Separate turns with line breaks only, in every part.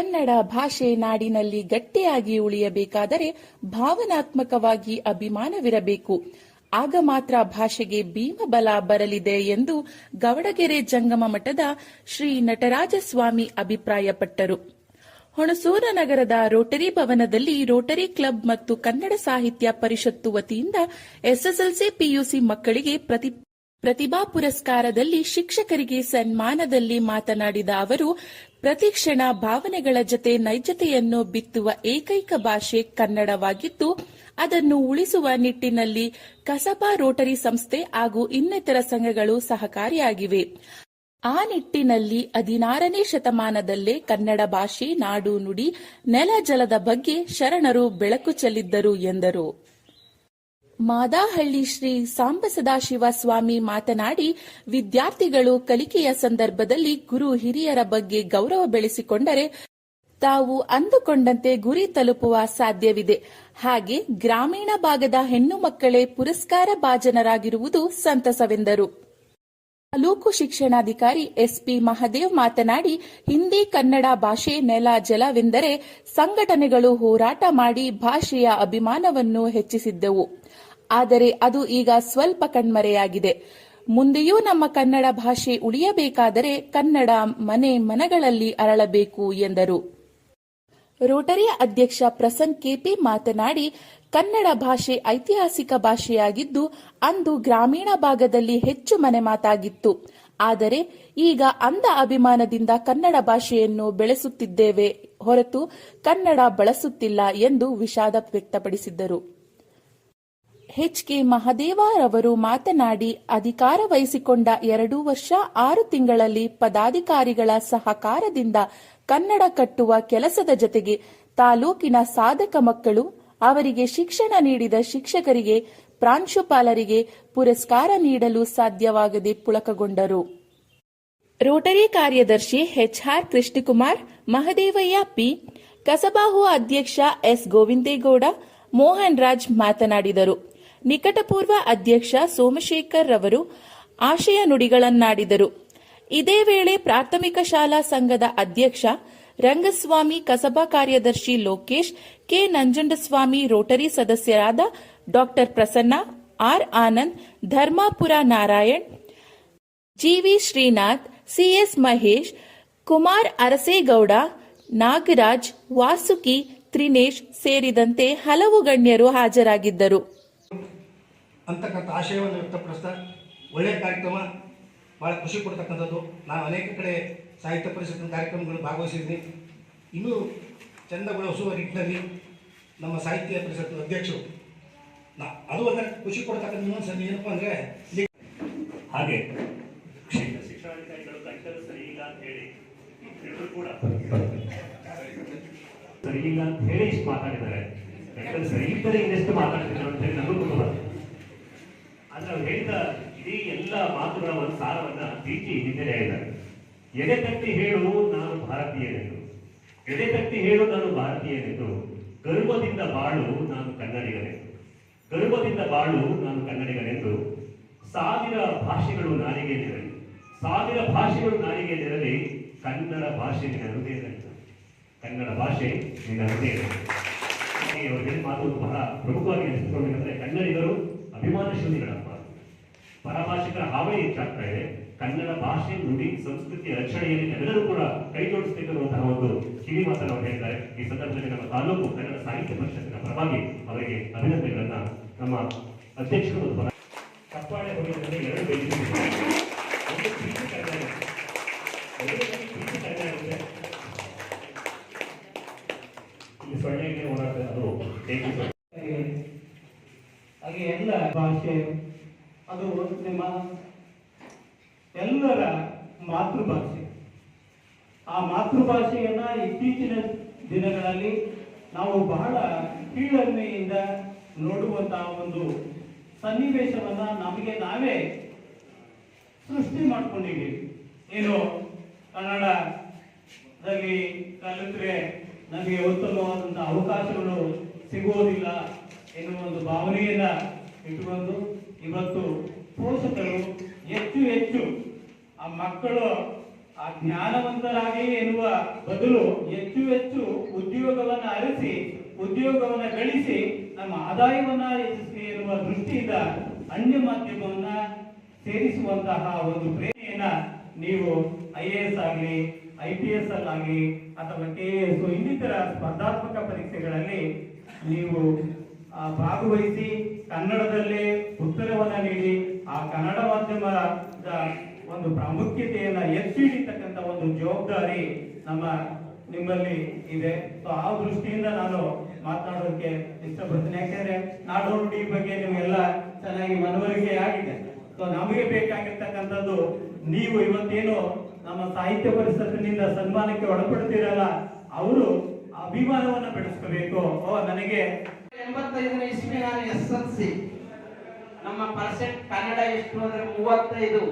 ಕನ್ನಡ ಭಾಷೆ ನಾಡಿನಲ್ಲಿ ಗಟ್ಟಿಯಾಗಿ ಉಳಿಯಬೇಕಾದರೆ ಭಾವನಾತ್ಮಕವಾಗಿ ಅಭಿಮಾನವಿರಬೇಕು. ಆಗ ಮಾತ್ರ ಭಾಷೆಗೆ ಭೀಮಬಲ ಬರಲಿದೆ ಎಂದು ಗವಡಗೆರೆ ಜಂಗಮ ಮಠದ ಶ್ರೀ ನಟರಾಜಸ್ವಾಮಿ ಅಭಿಪ್ರಾಯಪಟ್ಟರು. ಹುಣಸೂರು ನಗರದ ರೋಟರಿ ಭವನದಲ್ಲಿ ರೋಟರಿ ಕ್ಲಬ್ ಮತ್ತು ಕನ್ನಡ ಸಾಹಿತ್ಯ ಪರಿಷತ್ತು ವತಿಯಿಂದ ಎಸ್ಎಸ್ಎಲ್ಸಿ ಪಿಯುಸಿ ಮಕ್ಕಳಿಗೆ ಪ್ರತಿ ಪ್ರತಿಭಾ ಪುರಸ್ಕಾರದಲ್ಲಿ ಶಿಕ್ಷಕರಿಗೆ ಸನ್ಮಾನದಲ್ಲಿ ಮಾತನಾಡಿದ ಅವರು ಪ್ರತಿಕ್ಷಣ ಭಾವನೆಗಳ ಜತೆ ನೈಜತೆಯನ್ನು ಬಿತ್ತುವ ಏಕೈಕ ಭಾಷೆ ಕನ್ನಡವಾಗಿದ್ದು, ಅದನ್ನು ಉಳಿಸುವ ನಿಟ್ಟಿನಲ್ಲಿ ಕಸಬಾ ರೋಟರಿ ಸಂಸ್ಥೆ ಹಾಗೂ ಇನ್ನಿತರ ಸಂಘಗಳು ಸಹಕಾರಿಯಾಗಿವೆ. ಆ ನಿಟ್ಟಿನಲ್ಲಿ ಹದಿನಾರನೇ ಶತಮಾನದಲ್ಲೇ ಕನ್ನಡ ಭಾಷೆ ನಾಡು ನುಡಿ ನೆಲ ಜಲದ ಬಗ್ಗೆ ಶರಣರು ಬೆಳಕು ಚೆಲ್ಲಿದ್ದರು ಎಂದರು. ಮಾದಾಹಳ್ಳಿ ಶ್ರೀ ಸಾಂಬಸದಾಶಿವ ಸ್ವಾಮಿ ಮಾತನಾಡಿ, ವಿದ್ಯಾರ್ಥಿಗಳು ಕಲಿಕೆಯ ಸಂದರ್ಭದಲ್ಲಿ ಗುರು ಹಿರಿಯರ ಬಗ್ಗೆ ಗೌರವ ಬೆಳೆಸಿಕೊಂಡರೆ ತಾವು ಅಂದುಕೊಂಡಂತೆ ಗುರಿ ತಲುಪುವ ಸಾಧ್ಯವಿದೆ. ಹಾಗೆ ಗ್ರಾಮೀಣ ಭಾಗದ ಹೆಣ್ಣು ಮಕ್ಕಳೇ ಪುರಸ್ಕಾರ ಭಾಜನರಾಗಿರುವುದು ಸಂತಸವೆಂದರು. ತಾಲೂಕು ಶಿಕ್ಷಣಾಧಿಕಾರಿ ಎಸ್ಪಿ ಮಹದೇವ್ ಮಾತನಾಡಿ, ಹಿಂದಿ ಕನ್ನಡ ಭಾಷೆ ನೆಲ ಜಲವೆಂದರೆ ಸಂಘಟನೆಗಳು ಹೋರಾಟ ಮಾಡಿ ಭಾಷೆಯ ಅಭಿಮಾನವನ್ನು ಹೆಚ್ಚಿಸಿದ್ದವು. ಆದರೆ ಅದು ಈಗ ಸ್ವಲ್ಪ ಕಣ್ಮರೆಯಾಗಿದೆ. ಮುಂದೆಯೂ ನಮ್ಮ ಕನ್ನಡ ಭಾಷೆ ಉಳಿಯಬೇಕಾದರೆ ಕನ್ನಡ ಮನೆ ಮನಗಳಲ್ಲಿ ಅರಳಬೇಕು ಎಂದರು. ರೋಟರಿ ಅಧ್ಯಕ್ಷ ಪ್ರಸನ್ ಕೆಪಿ ಮಾತನಾಡಿ, ಕನ್ನಡ ಭಾಷೆ ಐತಿಹಾಸಿಕ ಭಾಷೆಯಾಗಿದ್ದು, ಅಂದು ಗ್ರಾಮೀಣ ಭಾಗದಲ್ಲಿ ಹೆಚ್ಚು ಮನೆ ಮಾತಾಗಿತ್ತು. ಆದರೆ, ಈಗ ಅಂದ ಅಭಿಮಾನದಿಂದ ಕನ್ನಡ ಭಾಷೆಯನ್ನು ಬೆಳೆಸುತ್ತಿದ್ದೇವೆ ಹೊರತು ಕನ್ನಡ ಬಳಸುತ್ತಿಲ್ಲ ಎಂದು ವಿಷಾದ ವ್ಯಕ್ತಪಡಿಸಿದ್ದರು. ಎಚ್ಕೆ ಮಹದೇವರವರು ಮಾತನಾಡಿ, ಅಧಿಕಾರ ವಹಿಸಿಕೊಂಡ ಎರಡು ವರ್ಷ, ಆರು ತಿಂಗಳಲ್ಲಿ ಪದಾಧಿಕಾರಿಗಳ ಸಹಕಾರದಿಂದ ಕನ್ನಡ ಕಟ್ಟುವ ಕೆಲಸದ ಜತೆಗೆ ತಾಲೂಕಿನ ಸಾಧಕ ಮಕ್ಕಳು, ಅವರಿಗೆ ಶಿಕ್ಷಣ ನೀಡಿದ ಶಿಕ್ಷಕರಿಗೆ, ಪ್ರಾಂಶುಪಾಲರಿಗೆ ಪುರಸ್ಕಾರ ನೀಡಲು ಸಾಧ್ಯವಾಗದೆ ಪುಳಕಗೊಂಡರು. ರೋಟರಿ ಕಾರ್ಯದರ್ಶಿ ಎಚ್ಆರ್ ಕೃಷ್ಣಕುಮಾರ್, ಮಹದೇವಯ್ಯ ಪಿ, ಕಸಬಾಹು ಅಧ್ಯಕ್ಷ ಎಸ್ ಗೋವಿಂದೇಗೌಡ, ಮೋಹನ್ ರಾಜ್ ಮಾತನಾಡಿದರು. ನಿಕಟಪೂರ್ವ ಅಧ್ಯಕ್ಷ ಸೋಮಶೇಖರ್ ರವರು ಆಶಯ ನುಡಿಗಳನ್ನಾಡಿದರು. ಇದೇ ವೇಳೆ ಪ್ರಾಥಮಿಕ ಶಾಲಾ ಸಂಘದ ಅಧ್ಯಕ್ಷ ರಂಗಸ್ವಾಮಿ, ಕಸಬಾ ಕಾರ್ಯದರ್ಶಿ ಲೋಕೇಶ್, ಕೆ. ನಂಜುಂಡಸ್ವಾಮಿ ರೋಟರಿ ಸದಸ್ಯರಾದ doctor Prasanna, R. Anand, Dharmapura Narayan GV Srinath CS Mahesh, Kumar Arasegowda, Nagaraj, Vasuki, Trinesh ಸೇರಿದಂತೆ ಹಲವು ಗಣ್ಯರು ಹಾಜರಾಗಿದ್ದರು.
ಅಂತಕ್ಕಂಥ ಆಶಯವನ್ನು ವ್ಯಕ್ತಪಡಿಸ್ತಾ ಒಳ್ಳೆಯ ಕಾರ್ಯಕ್ರಮ ಭಾಳ ಖುಷಿ ಕೊಡ್ತಕ್ಕಂಥದ್ದು. ನಾನು ಅನೇಕ ಕಡೆ ಸಾಹಿತ್ಯ ಪರಿಷತ್ತಿನ ಕಾರ್ಯಕ್ರಮಗಳು ಭಾಗವಹಿಸಿದ್ದೀನಿ ಇನ್ನೂ ಚಂದಗೊಳಿಸುವ ನಿಟ್ಟಿನಲ್ಲಿ ನಮ್ಮ ಸಾಹಿತ್ಯ ಪರಿಷತ್ತು ಅಧ್ಯಕ್ಷರು. ನಾ ಅದು ಅಂದರೆ ಖುಷಿ ಕೊಡ್ತಕ್ಕಂಥ ಇನ್ನೊಂದು ಸರಿ ಏನಪ್ಪ ಅಂದರೆ
ಹಾಗೆ ಸರಿ ಇಲ್ಲ ಅಂತ ಹೇಳಿ ಇಷ್ಟು ಮಾತಾಡಿದ್ದಾರೆ. ಯಾಕಂದ್ರೆ ಸರಿ ಇದ್ದರೆ ಇನ್ನೆಷ್ಟು ಮಾತಾಡ್ತಿದ್ರು ಅಂತ ಹೇಳಿ ನಮಗೂ ಕುತೂಹಲ ಆದ್ರೆ ಅವ್ರು ಹೇಳಿದ ಇಡೀ ಎಲ್ಲ ಮಾತುಗಳ ಒಂದು ಸಾರವನ್ನ ಪ್ರೀತಿ ಹಿಂದೆ ಹೇಳಿದ್ದಾರೆ. ಎದೆ ತಟ್ಟಿ ಹೇಳು ನಾನು ಭಾರತೀಯನೆಂದು. ಎದೆ ತಟ್ಟಿ ಹೇಳು ನಾನು ಭಾರತೀಯನೆಂದು. ಗರ್ವದಿಂದ ಬಾಳು ನಾನು ಕನ್ನಡಿಗನೆಂದು. ಗರ್ವದಿಂದ ಬಾಳು ನಾನು ಕನ್ನಡಿಗನೆಂದು. ಸಾವಿರ ಭಾಷೆಗಳು ನಾಲಿಗೆ ನಿರಲಿ ಸಾವಿರ ಭಾಷೆಗಳು ನಾಲಿಗೆ ನಿರಲಿ ಕನ್ನಡ ಭಾಷೆ ನಿನ್ನ ಕನ್ನಡ ಭಾಷೆ ನಿನ್ನ ಹೃದಯದಲ್ಲಿ ಮಾತು ಬಹಳ ಪ್ರಮುಖವಾಗಿ ನೆನೆಸಿಕೊಳ್ಳಬೇಕಂದ್ರೆ ಕನ್ನಡಿಗರು ಅಭಿಮಾನಶೀಲಿಗಳಪ್ಪ ಪರಭಾಷಿಕರ ಹಾವಳಿ ಹೆಚ್ಚಾಗ್ತಾ ಇದೆ ಕನ್ನಡ ಭಾಷೆ ನುಡಿ ಸಂಸ್ಕೃತಿ ರಕ್ಷಣೆಯಲ್ಲಿ ಎಲ್ಲರೂ ಕೂಡ ಕೈ ಜೋಡಿಸಬೇಕಿರುವಂತಹ ಒಂದು ಕಿವಿ ಮಾತನ್ನು ಅವರು ಹೇಳ್ತಾರೆ ಈ ಸಂದರ್ಭದಲ್ಲಿ ನಮ್ಮ ತಾಲೂಕು ಕನ್ನಡ ಸಾಹಿತ್ಯ ಪರಿಷತ್ತಿನ ಪರವಾಗಿ ಅವರಿಗೆ ಅಭಿನಂದನೆಗಳನ್ನ ನಮ್ಮ ಅಧ್ಯಕ್ಷರು ಕಪ್ಪಾಳೆ ಎರಡು ಬೇಕಿದೆ ಒಂದು ಪ್ರೀತಿ ಕಡಿಮೆ ಆಗುತ್ತೆ. ಎರಡನೇದಾಗಿ ಪ್ರೀತಿ ಕಡಿಮೆ ಆಗುತ್ತೆ ಈ ಸೊಳ್ಳೆಗೆ ಓಡಾಡ್ತದೆ ಅದು ಹೇಗೆ ಸೊಳ್ಳೆ
ಹಾಗೆ ಎಲ್ಲ ಭಾಷೆ ಅದು ನಿಮ್ಮ ಎಲ್ಲರ ಮಾತೃಭಾಷೆ. ಆ ಮಾತೃಭಾಷೆಯನ್ನ ಇತ್ತೀಚಿನ ದಿನಗಳಲ್ಲಿ ನಾವು ಬಹಳ ಕೀಳರಿಮೆಯಿಂದ ನೋಡುವಂತಹ ಒಂದು ಸನ್ನಿವೇಶವನ್ನ ನಮಗೆ ನಾವೇ ಸೃಷ್ಟಿ ಮಾಡಿಕೊಂಡಿದ್ದೀವಿ. ಏನು, ಕನ್ನಡದಲ್ಲಿ ಕಲಿತರೆ ನಮಗೆ ಉತ್ತಮವಾದಂತಹ ಅವಕಾಶಗಳು ಸಿಗುವುದಿಲ್ಲ ಎನ್ನುವ ಒಂದು ಭಾವನೆಯನ್ನ ಇಟ್ಟುಕೊಂಡು ಇವತ್ತು ಪೋಷಕರು ಹೆಚ್ಚು ಹೆಚ್ಚು ಮಕ್ಕಳು ಆ ಜ್ಞಾನವಂತರಾಗಿ ಎನ್ನುವ ಬದಲು ಹೆಚ್ಚು ಹೆಚ್ಚು ಉದ್ಯೋಗವನ್ನ ಅರಿಸಿ, ಉದ್ಯೋಗವನ್ನ ಗಳಿಸಿ, ನಮ್ಮ ಆದಾಯವನ್ನ ಹೆಚ್ಚಿಸಿ ಎನ್ನುವ ದೃಷ್ಟಿಯಿಂದ ಅನ್ಯ ಮಾಧ್ಯಮವನ್ನ ಸೇರಿಸುವಂತಹ ಒಂದು ಪ್ರೇರಣೆಯನ್ನ ನೀವು ಐ ಎ ಎಸ್ ಆಗಲಿ, ಐ ಪಿ ಎಸ್ ಅಲ್ಲಾಗಲಿ ಅಥವಾ ಕೆ ಎಸ್ ಇನ್ನಿತರ ಸ್ಪರ್ಧಾತ್ಮಕ ಪರೀಕ್ಷೆಗಳಲ್ಲಿ ನೀವು ಭಾಗವಹಿಸಿ ಕನ್ನಡದಲ್ಲೇ ಉತ್ತರವನ್ನು ನೀಡಿ, ಆ ಕನ್ನಡ ಮಾಧ್ಯಮದ ಒಂದು ಪ್ರಾಮುಖ್ಯತೆಯನ್ನ ಎತ್ತಿ ಹಿಡಿತಕ್ಕಂತ ಒಂದು ಜವಾಬ್ದಾರಿ ನಮ್ಮ ನಿಮ್ಮಲ್ಲಿ ಇದೆ. ಸೊ ಆ ದೃಷ್ಟಿಯಿಂದ ನಾನು ಮಾತನಾಡೋದಕ್ಕೆ ಇಷ್ಟಪಡ್ತೀನಿ. ಯಾಕೆಂದ್ರೆ ನಾಡೋಡಿ ನುಡಿ ಬಗ್ಗೆ ನಿಮಗೆಲ್ಲ ಚೆನ್ನಾಗಿ ಮನವರಿಕೆ ಆಗಿದೆ. ಸೊ ನಮಗೆ ಬೇಕಾಗಿರ್ತಕ್ಕಂಥದ್ದು ನೀವು ಇವತ್ತೇನು ನಮ್ಮ ಸಾಹಿತ್ಯ ಪರಿಷತ್ತಿನಿಂದ ಸನ್ಮಾನಕ್ಕೆ ಒಳಪಡ್ತೀರಲ್ಲ, ಅವರು ಅಭಿಮಾನವನ್ನ ಬೆಳೆಸ್ಕೋಬೇಕು. ಓ, ನನಗೆ
ಎಂಬತ್ತೈದನೇ ಇಸ್ವಿ ನಾನು ಎಸ್ ಎಲ್ ಸಿ. ನಮ್ಮ ಪರ್ಸೆಂಟ್ ಕನ್ನಡ ಎಷ್ಟು ಅಂದ್ರೆ ಮೂವತ್ತೈದು.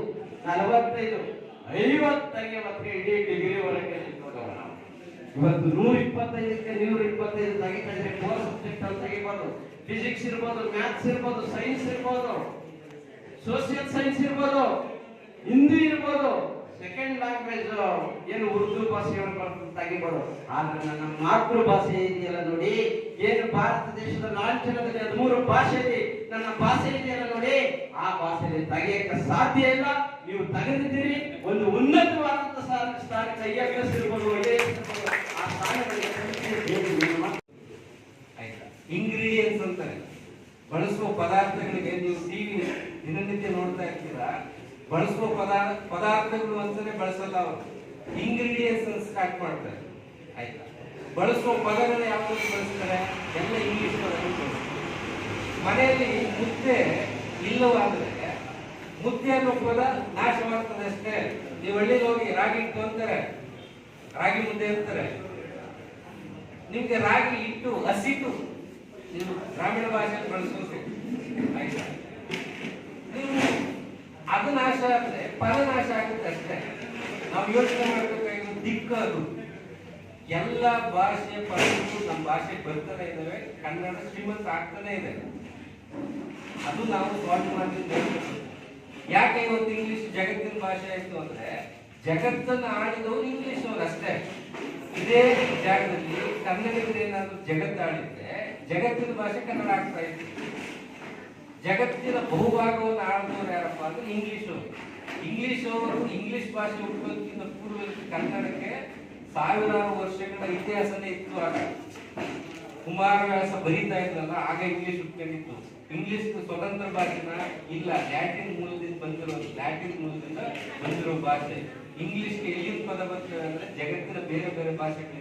ನಲವತ್ತೈದು ಐವತ್ತೈದು ಮತ್ತೆ ಇಡೀ ಡಿಗ್ರಿವರೆಗೆ ನಾವು ಇವತ್ತು ನೂರ ಇಪ್ಪತ್ತೈದಕ್ಕೆ ನೂರ ಇಪ್ಪತ್ತೈದು ತೆಗಿತಾ ಕೋರ್ ಸಬ್ಜೆಕ್ಟ್ ಅಂತ ತೆಗಿಬೋದು. ಫಿಸಿಕ್ಸ್ ಇರ್ಬೋದು ಮ್ಯಾಥ್ಸ್ ಇರ್ಬೋದು ಸೈನ್ಸ್ ಇರ್ಬೋದು ಸೋಷಿಯಲ್ ಸೈನ್ಸ್ ಇರ್ಬೋದು, ಹಿಂದಿ ಇರ್ಬೋದು. ಸೆಕೆಂಡ್ ಲ್ಯಾಂಗ್ವೇಜ್ ಏನು ಉರ್ದು ಭಾಷೆಯನ್ನು ತೆಗಿಬೋದು. ಆದ್ರೆ ನನ್ನ ಮಾತೃ ಭಾಷೆ ಇದೆಯಲ್ಲ ನೋಡಿ, ಏನು ಭಾರತ ದೇಶದ ಲಾಂಛನದಲ್ಲಿ ಹದಿಮೂರು ಭಾಷೆ ಇದೆ ನನ್ನ ಭಾಷೆ ಇದೆಯಲ್ಲ ನೋಡಿ ಆ ಭಾಷೆಯಲ್ಲಿ ತೆಗೆಯಕ್ಕೆ ಸಾಧ್ಯ ಇಲ್ಲ. ನೀವು ತೆಗೆದಿದ್ದೀರಿ. ಒಂದು ಉನ್ನತವಾದಂತ ಸ್ಥಾನ ಇರ್ಬೋದು, ಆ ಸ್ಥಾನಗಳಿಗೆ
ಆಯ್ತಾ? ಅಂತಾರೆ ಬಳಸುವ ಪದಾರ್ಥಗಳಿಗೆ ನೀವು ಟಿವಿ ದಿನನಿತ್ಯ ನೋಡ್ತಾ ಇರ್ತೀರಾ? ಬಳಸುವ ಪದಾರ್ಥ ಪದಾರ್ಥಗಳು ಅಂತಾನೆ ಬಳಸಲ್ಲ ಅವರು. ಅನ್ನು ಸ್ಟಾರ್ಟ್ ಮಾಡ್ತಾರೆ. ಆಯ್ತಾ? ಬಳಸುವ ಪದಗಳು ಯಾವ ಬಳಸ್ತಾರೆ? ಎಲ್ಲ ಇಂಗ್ಲಿಷ್ ಪದಗಳು ಬಳಸ್ತಾರೆ. ಮನೆಯಲ್ಲಿ ಮುದ್ದೆ ಇಲ್ಲವಾದ್ರೆ ಮುದ್ದೆ ಅನ್ನೋ ಪದ ನಾಶವಾಗ್ತದೆ ಅಷ್ಟೇ. ನೀವು ಹಳ್ಳಿಗೆ ಹೋಗಿ ರಾಗಿ ಇಟ್ಟು ಅಂತಾರೆ. ರಾಗಿ ಮುದ್ದೆ ಅಂತಾರೆ. ನಿಮ್ಗೆ ರಾಗಿ ಇಟ್ಟು ಹಸಿಟ್ಟು ನೀವು ಗ್ರಾಮೀಣ ಭಾಷೆಯಲ್ಲಿ ಬಳಸೋದು ನೀವು ಅದು ನಾಶ ಆದ್ರೆ ಪದ ನಾಶ ಆಗುತ್ತೆ ಅಷ್ಟೇ. ನಾವು ಯೋಚನೆ ಮಾಡ್ಬೇಕಾಗಿ ದಿಕ್ಕ ಅದು ಎಲ್ಲ ಭಾಷೆ ಪದಗಳು ನಮ್ಮ ಭಾಷೆ ಬರ್ತಾನೆ ಇದ್ದಾವೆ. ಕನ್ನಡ ಶ್ರೀಮಂತ ಆಗ್ತಾನೆ ಇದೆ. ಅದು ನಾವು ಸಾಲ್ವ್ ಮಾಡ್ತೀವಿ ಯಾಕೆ ಇವತ್ತು ಇಂಗ್ಲಿಷ್ ಜಗತ್ತಿನ ಭಾಷೆ ಆಯ್ತು ಅಂದ್ರೆ, ಜಗತ್ತನ್ನ ಆಡಿದವರು ಇಂಗ್ಲಿಷ್ ಅವ್ರು ಅಷ್ಟೇ. ಇದೇ ಜಾಗದಲ್ಲಿ ಕನ್ನಡದಲ್ಲಿ ಏನಾದ್ರು ಜಗತ್ತು ಆಡಿದ್ರೆ ಜಗತ್ತಿನ ಭಾಷೆ ಕನ್ನಡ ಆಗ್ತಾ ಇತ್ತು. ಜಗತ್ತಿನ ಬಹುಭಾಗವನ್ನು ಆಡಿದವರು ಯಾರಪ್ಪ ಅಂದ್ರೆ ಇಂಗ್ಲಿಷ್ ಅವರು ಇಂಗ್ಲಿಷ್ ಅವರು ಇಂಗ್ಲಿಷ್ ಭಾಷೆ ಹುಟ್ಟೋದಕ್ಕಿಂತ ಪೂರ್ವದಲ್ಲಿ ಕನ್ನಡಕ್ಕೆ ಸಾವಿರಾರು ವರ್ಷಗಳ ಇತಿಹಾಸನೇ ಇತ್ತು ಆಗ. ಕುಮಾರವ್ಯಾಸ ಬರೀತಾ ಇದ್ರಲ್ಲ, ಆಗ ಇಂಗ್ಲಿಷ್ ಹುಟ್ಕೊಂಡಿತ್ತು. ಇಂಗ್ಲಿಷ್ ಸ್ವತಂತ್ರ ಭಾಷೆನ ಇಲ್ಲ ಲ್ಯಾಟಿನ್ ಮೂಲದಿಂದ ಬಂದಿರೋ ಲ್ಯಾಟಿನ್ ಮೂಲದಿಂದ ಬಂದಿರೋ ಭಾಷೆ. ಇಂಗ್ಲಿಷ್ ಎಲ್ಲಿಂದ ಪದ ಬರ್ತದೆ ಅಂದ್ರೆ ಜಗತ್ತಿನ ಬೇರೆ ಬೇರೆ ಭಾಷೆಗಳು